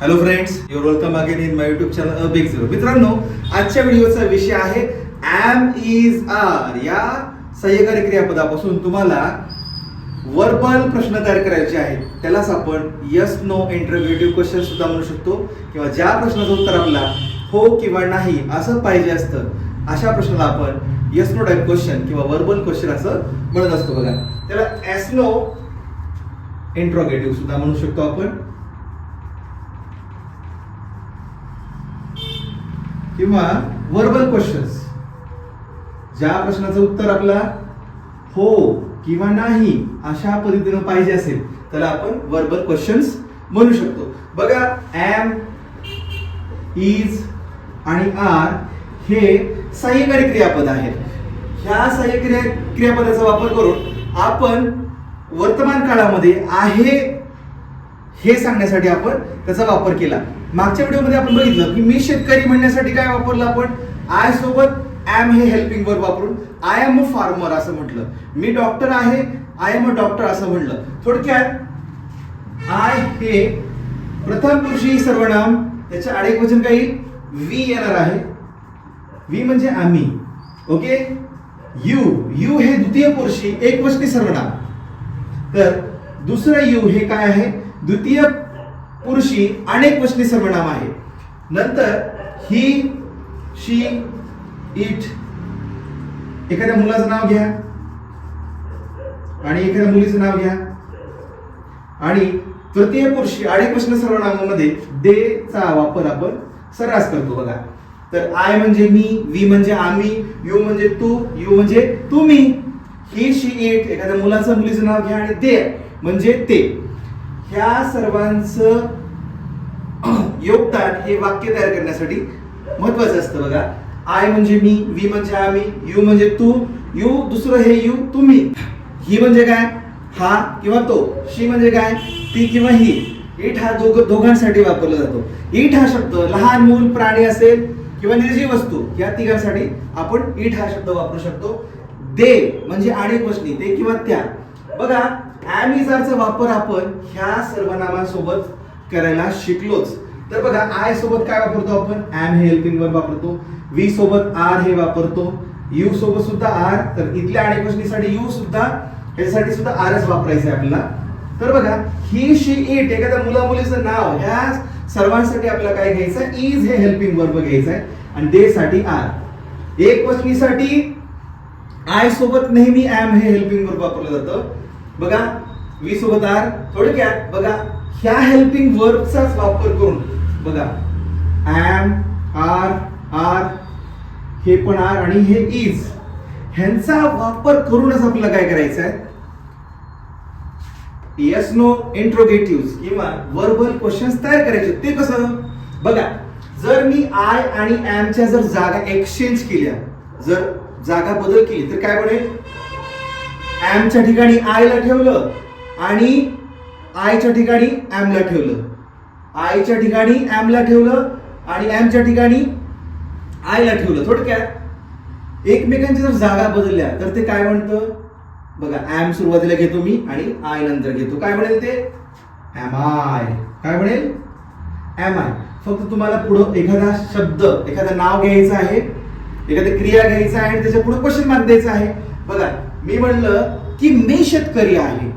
Hello friends your welcome again in my YouTube channel a big zero मित्रांनो आजच्या व्हिडिओचा विषय आहे एम इज आर या सह्यकारी क्रियापदापासून तुम्हाला वर्बल प्रश्न तयार करायचे आहेत. त्यालाच आपण यस नो इंटरव्ह्युटिव्ह क्वेश्चन सुद्धा म्हणू शकतो. किंवा ज्या प्रश्नाचं उत्तर आपला हो किंवा नाही असं पाहिजे असतं अशा प्रश्नाला आपण यस नो टाईप क्वेश्चन किंवा वर्बल क्वेश्चन असं म्हणत असतो बघा. त्याला एस नो इंट्रोगेटिव्ह सुद्धा म्हणू शकतो आपण. किंवा वर्बल क्वेश्चन्स ज्या प्रश्नाचं उत्तर आपला हो किंवा नाही अशा पद्धतीनं पाहिजे असेल त्याला आपण वर्बल क्वेश्चन्स म्हणू शकतो. बघा एम इज आणि आर हे सहाय्यकारी क्रियापद आहेत. ह्या सहाय्यक्रिया क्रियापदाचा वापर करून आपण वर्तमान काळामध्ये आहे हे सांगण्यासाठी आपण त्याचा वापर केला. मागच्या व्हिडिओमध्ये आपण बघितलं की मी शेतकरी म्हणण्यासाठी काय वापरलं आपण? आय सोबत ऍम हे हेल्पिंग वर्ब वापरून आय एम अ फार्मर असं म्हटलं. मी डॉक्टर आहे आय एम अ डॉक्टर असं म्हटलं. थोडक्यात आय हे प्रथम पुरुषी सर्वनाम त्याच्या अनेक वचन काही वी येणार आहे. वी म्हणजे आम्ही. ओके यू यू हे द्वितीय पुरुषी एक वचनी सर्वनाम. तर दुसरं यू हे काय आहे? द्वितीय पुरुषी अनेक वचनी सर्वनाम आहे. नंतर ही शी इट एखाद्या मुलाचं नाव घ्या. आणि एखाद्या मुलीचं नाव घ्या. आणि तृतीय पुरुषी अनेक वचन सर्वनामामध्ये दे चा वापर आपण सर्रास करतो बघा. तर आय म्हणजे मी वी म्हणजे आम्ही यू म्हणजे तू यू म्हणजे तुम्ही. ही शी इट एखाद्या मुलाचं मुलीचं नाव घ्या आणि ते म्हणजे ते. ह्या सर्वांचं योगदान हे वाक्य तयार करण्यासाठी महत्वाचं असतं बघा. आय म्हणजे मी वी म्हणजे आम्ही यू म्हणजे तू यू दुसरं हे यू तुम्ही. ही म्हणजे काय? हा किंवा तो. शी म्हणजे काय? ती किंवा ही. इट हा दोघ दोघांसाठी वापरला जातो. इट हा शब्द लहान मूल प्राणी असेल किंवा निर्जीव वस्तू या तिघांसाठी आपण इट हा शब्द वापरू शकतो. दे म्हणजे अनेक वचनी ते किंवा त्या. बघा चा वापर आपण ह्या सर्वनामांसोबत करायला शिकलोच. तर बघा आय सोबत काय वापरतो आपण? ऍम हे हेल्पिंग वर्ब वापरतो. वी सोबत आर हे वापरतो. यू सोबत सुद्धा आर तर इथल्या अनेक यू सुद्धा ह्यासाठी सुद्धा आरच वापरायचं आहे आपल्याला. तर बघा ही शी इट एखाद्या मुला मुलीचं नाव ह्या सर्वांसाठी आपल्याला काय घ्यायचं इज हे हेल्पिंग वर्ब घ्यायचं आहे आणि दे साठी आर एक वचनीसाठी आय सोबत नेहमी ऍम हे हेल्पिंग वर्ब वापरलं जातं. बघा वी सोबत आर थोडक्यात बघा ह्या हेल्पिंग वर्बचाच वापर करून बघा. ॲम आर आर हे पण आर आणि हे इज ह्यांचा वापर करूनच आपल्याला काय करायचं आहे? येस नो इंट्रोगेटिव्ह किंवा वर्बल क्वेश्चन्स तयार करायचे. ते कसं? बघा जर मी आय आणि ऍमच्या जर जागा एक्सचेंज केल्या जर जागा बदल केली तर काय बनेल? ऍमच्या ठिकाणी आयला ठेवलं आणि आयच्या ठिकाणी ऍमला ठेवलं. आयच्या ठिकाणी ॲमला ठेवलं आणि ॲमच्या ठिकाणी आयला ठेवलं. थोडक्यात एकमेकांची जर जागा बदलल्या तर ते काय म्हणतं? बघा ॲम सुरुवातीला घेतो मी आणि आय नंतर घेतो. काय म्हणेल ते? एम आय काय म्हणेल? एम आय फक्त तुम्हाला पुढं एखादा शब्द एखादं नाव घ्यायचं आहे एखादी क्रिया घ्यायचं आहे आणि त्याच्या पुढे क्वेश्चन मार्क द्यायचं आहे. बघा मी म्हणलं की मी शेतकरी आहे.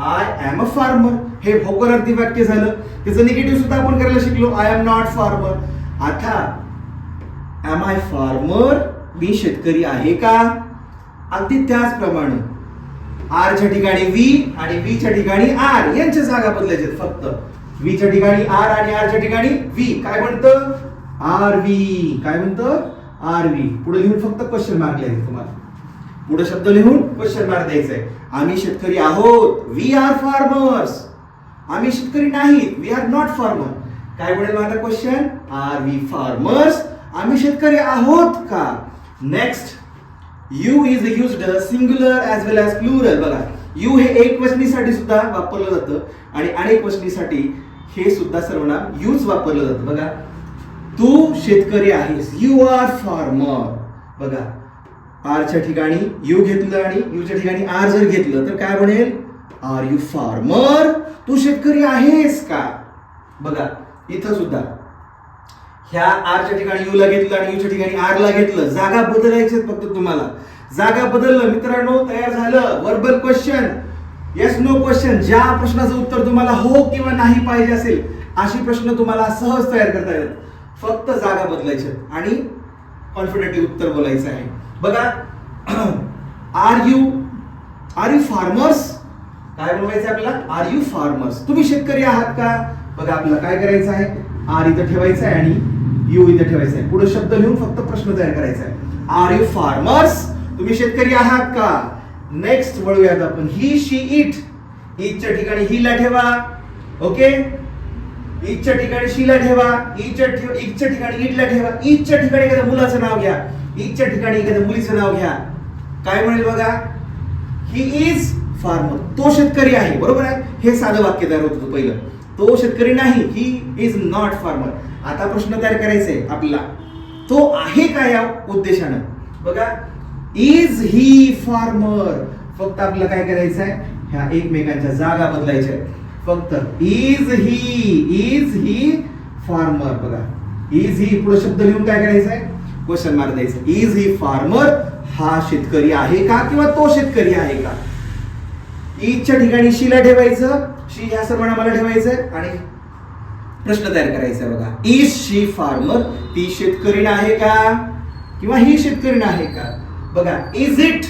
आय एम अ फार्मर हे होकारार्थी वाक्य झालं. त्याचं निगेटिव्ह सुद्धा आपण करायला शिकलो. आय एम नॉट फार्मर आता एम आय फार्मर मी शेतकरी आहे का? अगदी त्याचप्रमाणे आरच्या ठिकाणी वी आणि वी च्या ठिकाणी आर यांच्या जागा बदलायच्या फक्त. वीच्या ठिकाणी आर आणि आर च्या ठिकाणी वी काय म्हणतं? आर वी काय म्हणतं? आर वी पुढे लिहून फक्त क्वेश्चन मार्क लिहायचं तुम्हाला. पुढे शब्द लिहून क्वेश्चन मार्क द्यायचा आहे आम्ही शेतकरी आहोत. वी आर फार्मर्स आम्ही शेतकरी नाहीत. वी आर नॉट फार्मर काय म्हणेल माझा क्वेश्चन आर वी फार्मर्स आम्ही शेतकरी आहोत का? Next you is used singular as well as plural बघा यू हे एक वचनीसाठी सुद्धा वापरलं जातं आणि अनेक वचनीसाठी हे सुद्धा सर्वनाम यूज वापरलं जातं. बघा तू शेतकरी आहेस. यू आर फार्मर बघा आरच्या ठिकाणी यू घेतलं आणि यूच्या ठिकाणी आर जर घेतलं तर काय म्हणेल? आर यू फार्मर तू शेतकरी आहेस का? बघा इथं सुद्धा. ह्या आरच्या ठिकाणी यू ला घेतलं आणि यूच्या ठिकाणी आर ला घेतलं. जागा बदलायचे फक्त तुम्हाला. जागा बदललं. मित्रांनो तयार झालं. Verbal question yes no question ज्या प्रश्नाचं उत्तर तुम्हाला हो किंवा नाही पाहिजे असेल अशी प्रश्न तुम्हाला सहज तयार करता येतात. फक्त जागा बदलायच्या आणि कॉन्फिडेंटली उत्तर बोलायचं आहे. बघा are you are you farmers काय बनवायचं आपल्याला? आर यू फार्मर्स तुम्ही शेतकरी आहात का? बघा आपल्याला काय करायचं आहे? आर इथं ठेवायचं आहे आणि यू इथं ठेवायचं आहे. पुढे शब्द लिहून फक्त प्रश्न तयार करायचा आहे. आर यू फार्मर्स तुम्ही शेतकरी आहात का? नेक्स्ट वळूयात आपण. ही शी इट ईदच्या ठिकाणी हिला ठेवा. ओके इटच्या ठिकाणी शीला ठेवा. इटच्या इटच्या ठिकाणी इटला ठेवा. इटच्या ठिकाणी एखाद्या मुलाचं नाव घ्या. इटच्या ठिकाणी एखाद्या मुलीचं नाव घ्या. काय म्हणेल बघा? ही इज फार्मर तो शेतकरी आहे बरोबर आहे? हे साधं वाक्य तयार होत होतं पहिलं. तो शेतकरी नाही ही इज नॉट फार्मर आता प्रश्न तयार करायचा आहे आपला तो आहे का या उद्देशानं? बघा इज ही फार्मर फक्त आपल्याला काय करायचं आहे ह्या एकमेकांच्या जागा बदलायच्या फक्त is he is he farmer बघा इज ही पुढे शब्द लिहून काय करायचं आहे क्वेश्चन मार्क द्यायचं. इज ही फार्मर हा शेतकरी आहे का? किंवा तो शेतकरी आहे का? ईदच्या ठिकाणी शीला ठेवायचं शी ह्या सर्वनामाला ठेवायचं आणि प्रश्न तयार करायचा आहे बघा. इज शी फार्मर ती शेतकरी आहे का? किंवा ही शेतकरी आहे का? बघा is it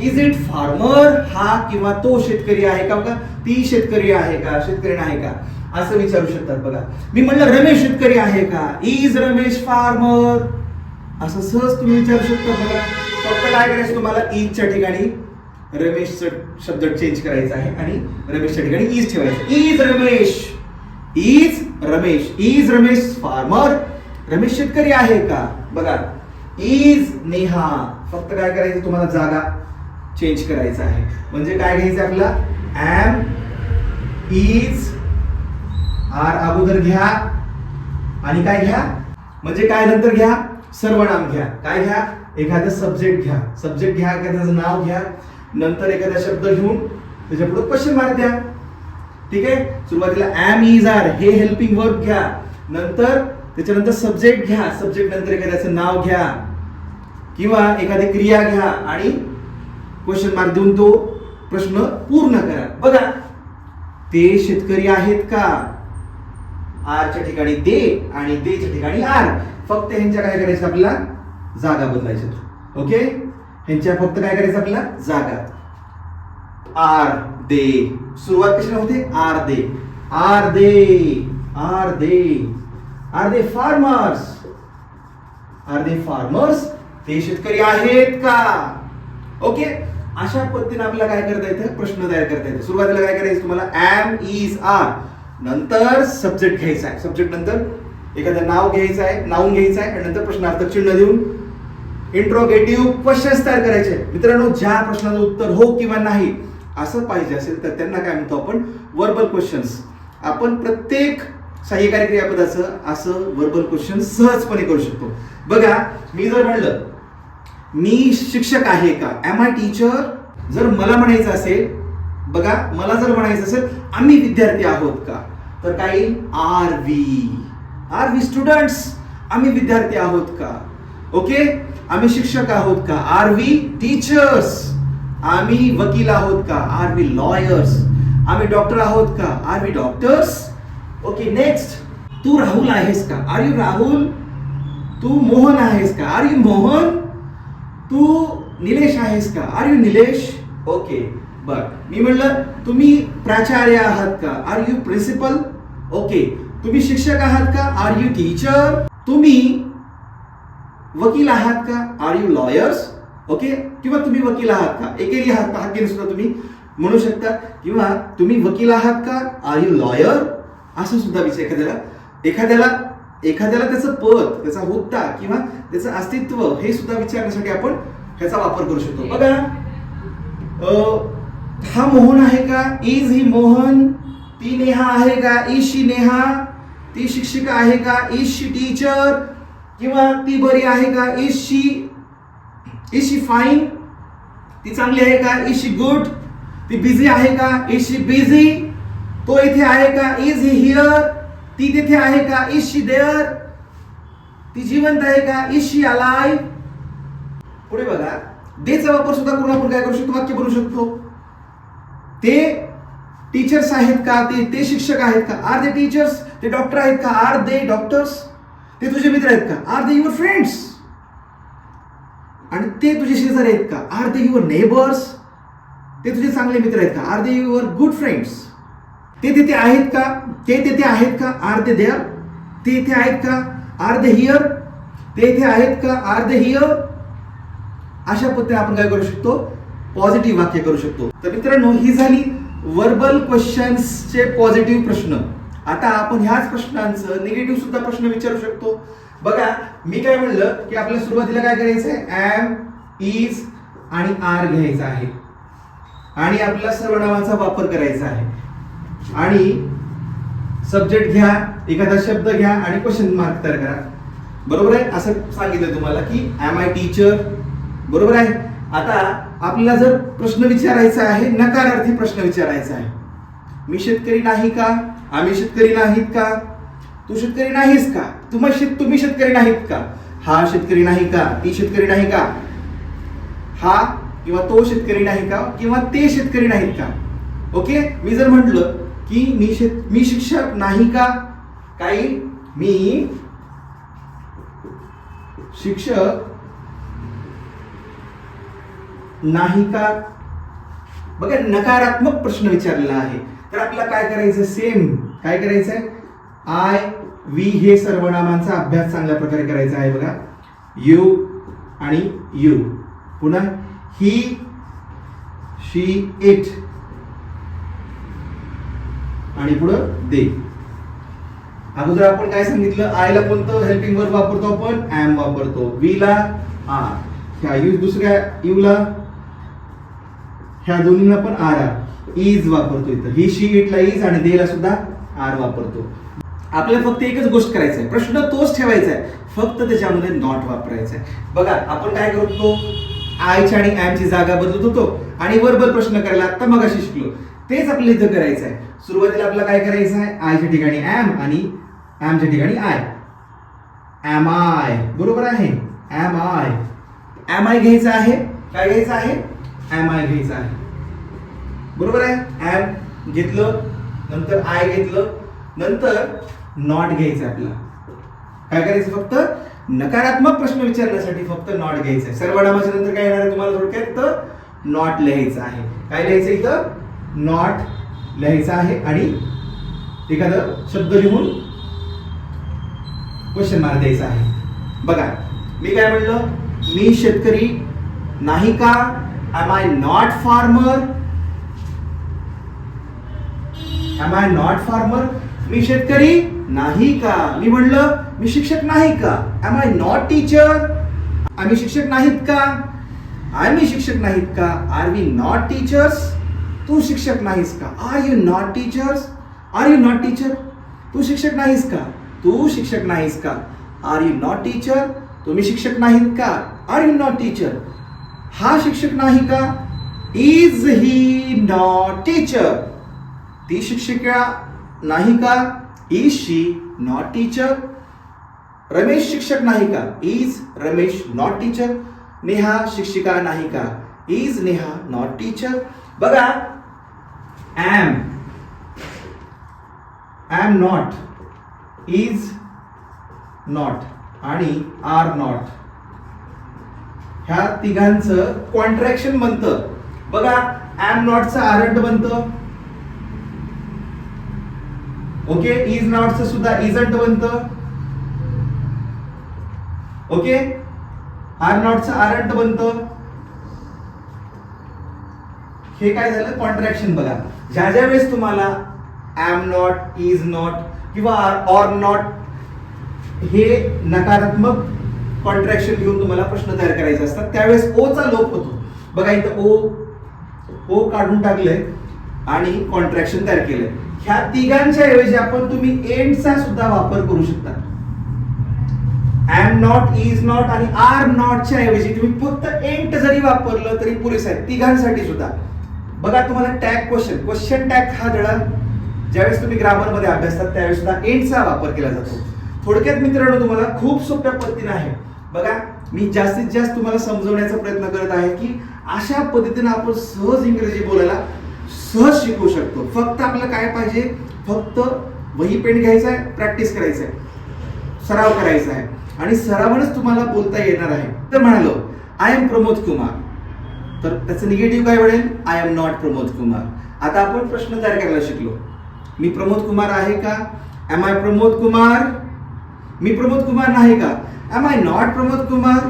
is it farmer हा किंवा तो शेतकरी आहे का? बघा ती शेतकरी आहे का? शेतकरी आहे का? असं विचारू शकतात बघा. मी म्हणलं रमेश शेतकरी आहे का? इज रमेश फार्मर असं सहज तुम्ही विचारू शकता बघा. फक्त काय करायचं तुम्हाला? ईदच्या ठिकाणी रमेश शब्द चेंज करायचा आहे आणि रमेशच्या ठिकाणी इज ठेवायचं. Is Ramesh. Is Ramesh. Is Ramesh farmer Ramesh शेतकरी आहे का? बघा. इज नेहा. फक्त काय करायचं? तुम्हाला जागा चेंज करायचं आहे. म्हणजे काय घ्यायचं आपला एम इज आर अगोदर घ्या. आणि काय घ्या? म्हणजे काय नंतर घ्या? सर्वनाम घ्या. काय घ्या? एखादं सब्जेक्ट घ्या. सब्जेक्ट घ्या एखाद्याचं नाव घ्या. नंतर एखादा शब्द घेऊन त्याच्या पुढे क्वेश्चन मार्क द्या. ठीक आहे? सुरुवातीला ॲम इज आर हे हेल्पिंग वर्क घ्या. नंतर त्याच्यानंतर सब्जेक्ट घ्या. सब्जेक्ट नंतर एखाद्याचं नाव घ्या. किंवा एखादी क्रिया घ्या आणि क्वेश्चन मार्क देऊन तो प्रश्न पूर्ण करा. बघा ते शेतकरी आहेत का? आरच्या ठिकाणी दे आणि देच्या ठिकाणी आर फक्त ह्यांच्या काय करायचं? आपल्याला जागा बदलायच्या ओके ह्यांच्या फक्त काय करायचं आपल्याला? जागा. Are they. सुरुवात कशी होते? Are they. Are they. Are they. Are they farmers are they farmers ते शेतकरी आहेत का? ओके अशा पद्धतीने आपल्याला काय करता येतं? प्रश्न तयार करता येतो. सुरुवातीला काय करायचं तुम्हाला? एम इज आर नंतर सब्जेक्ट घ्यायचा आहे. सब्जेक्ट नंतर एखादं नाव घ्यायचं आहे नाऊन घ्यायचं आहे आणि नंतर प्रश्नार्थक चिन्ह देऊन इंट्रोगेटिव्ह क्वेश्चन्स तयार करायचे. मित्रांनो ज्या प्रश्नाचं उत्तर हो किंवा नाही असं पाहिजे असेल तर त्यांना काय म्हणतो आपण? वर्बल क्वेश्चन्स आपण प्रत्येक सहाय्यकारी क्रियापदाचं असं वर्बल क्वेश्चन सहजपणे करू शकतो. बघा मी जर म्हणलं मी शिक्षक आहे का? एम आय टीचर जर मला म्हणायचं असेल बघा मला जर म्हणायचं असेल आम्ही विद्यार्थी आहोत का? तर काय येईल? Are we are we students आम्ही विद्यार्थी आहोत का? ओके आम्ही शिक्षक आहोत का? आर वी टीचर्स आम्ही वकील आहोत का? आर वी लॉयर्स आम्ही डॉक्टर आहोत का? Are we doctors okay next तू राहुल आहेस का? Are you Rahul? तू मोहन आहेस का? Are you Mohan? तू निलेश आहेस का? Are you Nilesh? ओके बर. मी म्हणलं तुम्ही प्राचार्य आहात का? आर यू प्रिन्सिपल ओके तुम्ही शिक्षक आहात का? आर यू टीचर तुम्ही वकील आहात का? आर यू लॉयर्स ओके किंवा तुम्ही वकील आहात का? एकेरी आहात का? हाकेरी सुद्धा तुम्ही म्हणू शकता. किंवा तुम्ही वकील आहात का? आर यू लॉयर असं सुद्धा विचार एखाद्याला. एखाद्याला एखाद्याला त्याचं पद त्याचा हुद्दा किंवा त्याचं अस्तित्व हे सुद्धा विचारण्यासाठी आपण ह्याचा वापर करू शकतो. बघा. हा मोहन आहे का? Is he Mohan? ती नेहा आहे का? Is she Neha? ती शिक्षिका आहे का? इज शी टीचर किंवा ती बरी आहे का? Is she is she fine ती चांगली आहे का? इज शी गुड ती बिझी आहे का? इज शी बिझी तो इथे आहे का? इज ही हिअर ती तिथे आहे का? इज शी देअर ती जिवंत आहे का? इज शी अलाय पुढे बघा. देचा वापर सुद्धा करून आपण काय करू शकतो? वाक्य बनवू शकतो. ते टीचर्स आहेत का? ते ते शिक्षक आहेत का? आर दे टीचर्स ते डॉक्टर आहेत का? आर दे डॉक्टर्स ते तुझे मित्र आहेत का? आर दे युअर फ्रेंड्स आणि ते तुझे शेजारी आहेत का? आर दे युअर नेबर्स ते तुझे चांगले मित्र आहेत का? Are they your good friends ते तिथे आहेत का? ते तिथे आहेत का? आर दे देअर ते इथे आहेत का? आर दे हिअर ते इथे आहेत का? आर दे हिअर अशा पद्धतीने आपण काय करू शकतो? पॉझिटिव्ह वाक्य करू शकतो. तर मित्रांनो ही झाली वर्बल क्वेश्चन्सचे पॉझिटिव्ह प्रश्न. आता आपण ह्याच प्रश्नांचं निगेटिव्ह सुद्धा प्रश्न विचारू शकतो. बघा मी काय म्हणलं की आपल्याला सुरुवातीला काय करायचं आहे एम इज आणि आर घ्यायचा आहे. आणि आपल्याला सर्वनामाचा वापर करायचा आहे. आणि सब्जेक्ट घ्या एखादा शब्द घ्या आणि क्वेश्चन मार्क तयार करा. बरोबर आहे? असं सांगितलं तुम्हाला की एम आय टीचर बरोबर आहे? आता आपल्याला जर प्रश्न विचारायचा आहे नकारार्थी प्रश्न विचारायचा आहे. मी शेतकरी नाही का? आम्ही शेतकरी नाहीत का? तू शेतकरी नाहीस का? तुम्ही शेत तुम्ही शेतकरी नाहीत का? हा शेतकरी नाही का? ती शेतकरी नाही का? हा किंवा तो शेतकरी नाही का? किंवा ते शेतकरी नाहीत का? ओके? मी जर म्हटलं की मी शेत मी शिक्षक नाही का? काही? मी शिक्षक नाही का? बघा नकारात्मक प्रश्न विचारलेला आहे. तर आपल्याला काय करायचं? सेम काय करायचंय? आय वी हे सर्वनामांचा अभ्यास चांगल्या प्रकारे करायचा आहे बघा. यू आणि यू पुन्हा ही शी इट आणि पुढं दे अगोदर आपण काय सांगितलं? आयला कोणतं हेल्पिंग वर्ब वापरतो आपण? ऍम वापरतो. वी ला आर ह्या यू दुसऱ्या यू ला ह्या दोन्हीला पण आर आर इज वापरतो इथं. ही शी इटला इज आणि देला सुद्धा आर वापरतो. आपल्याला फक्त एकच गोष्ट करायचं आहे. प्रश्न तोच ठेवायचा आहे. फक्त त्याच्यामध्ये नॉट वापरायचा आहे. बघा आपण काय करतो आयच्या आणि ॲमची जागा बदलत होतो आणि वर्बल प्रश्न करायला आता मग शिकलो. तेच आपल्याला इथं करायचं आहे. सुरुवातीला आपल्याला काय करायचं आहे? आयच्या ठिकाणी ॲम आणि ॲमच्या ठिकाणी आय एम आय बरोबर आहे? ॲम आय एम आय घ्यायचं आहे? काय घ्यायचं आहे? एम आय घ्यायचं आहे? बरोबर आहे? ॲम घेतलं नंतर आय घेतलं नंतर नॉट घ्यायचं आपला. काय करायचं फक्त? नकारात्मक प्रश्न विचारण्यासाठी फक्त नॉट घ्यायचं आहे. सर्वनामाच्या नंतर काय येणार आहे तुम्हाला थोडक्यात? तर नॉट लिहायचं आहे. काय लिहायचं इथं? नॉट लिहायचं आहे आणि एखादं शब्द लिहून क्वेश्चन मार्क द्यायचा आहे. बघा मी काय म्हणलं? मी शेतकरी नाही का? I not farmer am I not farmer मी शेतकरी नाही का? मी म्हणलं, मी शिक्षक नाही का? एम आय नॉट टीचर आम्ही शिक्षक नाहीत का? आम्ही शिक्षक नाहीत का? आर वी नॉट टीचर्स तू शिक्षक नाहीस का? Are you not teachers are you not teacher तू शिक्षक नाहीस का? तू शिक्षक नाहीस का? आर यू नॉट टीचर तुम्ही शिक्षक नाहीत का? आर यू नॉट टीचर हा शिक्षक नाही का? इज़ ही नॉट टीचर ती शिक्षिका नाही का? Is she not teacher Ramesh शिक्षक नाही का? Is Ramesh not teacher Neha शिक्षिका नाही का? इज नेहा नॉट टीचर बघा am am not is not आणि आर नॉट ह्या तिघांचं कॉन्ट्रॅक्शन बनतं. बघा एम नॉटचं आरंट बनतं. ओके इज नॉटचं सुद्धा इजंट बनतं ओके आर नॉटचं आरंट बनतं हे काय झालं? कॉन्ट्रॅक्शन बघा. ज्या ज्या वेळेस तुम्हाला एम नॉट इज नॉट किंवा ऑर नॉट हे नकारात्मक कॉन्ट्रॅक्शन घेऊन तुम्हाला प्रश्न तयार करायचे असतात. त्यावेळेस ओ चा लोप होतो. बघा इथं ओ ओ काढून टाकलंय आणि कॉन्ट्रॅक्शन तयार केलंय. ह्या तिघांच्या ऐवजी आपण तुम्ही एंडचा सुद्धा वापर करू शकता. एम नॉट इज नॉट आणि आर नॉटच्या ऐवजी तुम्ही फक्त एंट जरी वापरलं तरी पुरेस आहे. तिघांसाठी सुद्धा. बघा तुम्हाला टॅग क्वेश्चन क्वेश्चन टॅग हा धडा ज्यावेळेस तुम्ही ग्रामरमध्ये अभ्यासतात त्यावेळेस सुद्धा एंडचा वापर केला जातो. थोडक्यात मित्रांनो तुम्हाला खूप सोप्या पद्धतीने आहे. बघा मी जास्तीत जास्त तुम्हाला समजवण्याचा प्रयत्न करत आहे की अशा पद्धतीने आपण सहज इंग्रजी बोलायला सहज शिकू शकतो. फक्त आपलं काय पाहिजे? फक्त वही पेन घ्यायचा आहे प्रॅक्टिस करायचं आहे. सराव करायचा आहे. आणि सरावानेच तुम्हाला बोलता येणार आहे. तर म्हणालो आय एम प्रमोद कुमार. तर त्याचं निगेटिव्ह काय वळेल? I am not Pramod Kumar. आता आपण प्रश्न तयार करायला शिकलो. मी प्रमोद कुमार आहे का? Am I Pramod Kumar? मी प्रमोद कुमार नाही का? Am I not Pramod Kumar?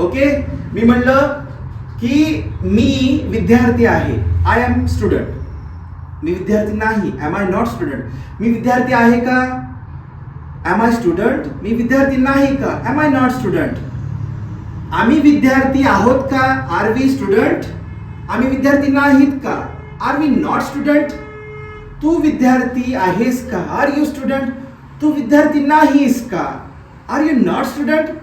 Okay मी म्हणलं की मी विद्यार्थी आहे. आय एम स्टुडंट मी विद्यार्थी नाही. एम आय नॉट स्टुडंट मी विद्यार्थी आहे का? एम आय स्टुडंट मी विद्यार्थी नाही का? एम आय नॉट स्टुडंट आम्ही विद्यार्थी आहोत का? आर वी स्टुडंट आम्ही विद्यार्थी नाहीत का? आर वी नॉट स्टुडंट तू विद्यार्थी आहेस का? आर यू स्टुडंट तू विद्यार्थी नाहीस का? आर यू नॉट स्टुडंट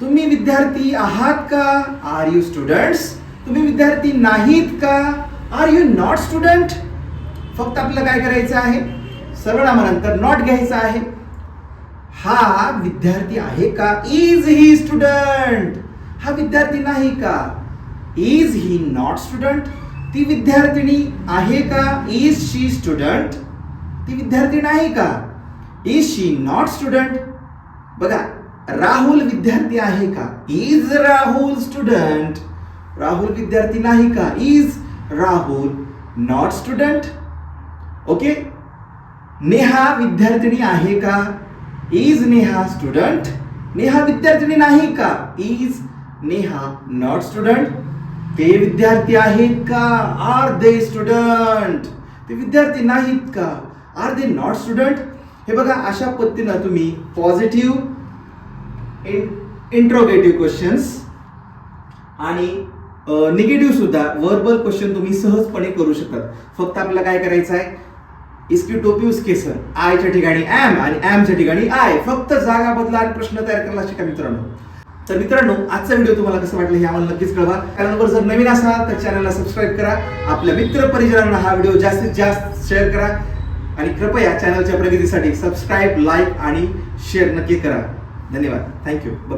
तुम्ही विद्यार्थी आहात का? आर यू स्टुडंट्स तुम्ही विद्यार्थी नाहीत का? आर यू नॉट स्टुडंट फक्त आपलं काय करायचं आहे? सर्वनामानंतर नॉट घ्यायचं आहे. हा विद्यार्थी आहे का? इज ही स्टुडंट हा विद्यार्थी नाही का? इज ही नॉट स्टुडंट ती विद्यार्थिनी आहे का? इज शी स्टुडंट ती विद्यार्थी नाही का? इज शी नॉट स्टुडंट बघा राहुल विद्यार्थी आहे का? इज राहुल स्टुडंट राहुल विद्यार्थी नाही का? Is Rahul not student okay Neha विद्यार्थिनी आहे का? इज नेहा स्टुडंट नेहा विद्यार्थिनी नाही का? इज नेहा नॉट स्टुडंट ते विद्यार्थी आहेत का? आर दे स्टुडंट ते विद्यार्थी नाहीत का? आर दे नॉट स्टुडंट हे बघा अशा पद्धतीनं तुम्ही पॉझिटिव्ह इंट्रोगेटिव्ह क्वेश्चन्स आणि निगेटिव्ह सुद्धा वर्बल क्वेश्चन तुम्ही सहजपणे करू शकतात फक्त आपल्याला काय करायचं आहे इसकी टोपी उसके सर आयच्या ठिकाणी एम आणि एमच्या ठिकाणी आय फक्त जागा बदला आणि प्रश्न तयार करायला शिका मित्रांनो. तर मित्रांनो आजचा व्हिडिओ तुम्हाला कसं वाटलं हे आम्हाला नक्कीच कळवा. चॅनलवर जर नवीन असाल तर चॅनलला सबस्क्राईब करा. आपल्या मित्र परिजनांना हा व्हिडिओ जास्तीत जास्त शेअर करा. आणि कृपया चॅनलच्या प्रगतीसाठी सबस्क्राईब लाईक आणि शेअर नक्की करा. धन्यवाद. Thank you bye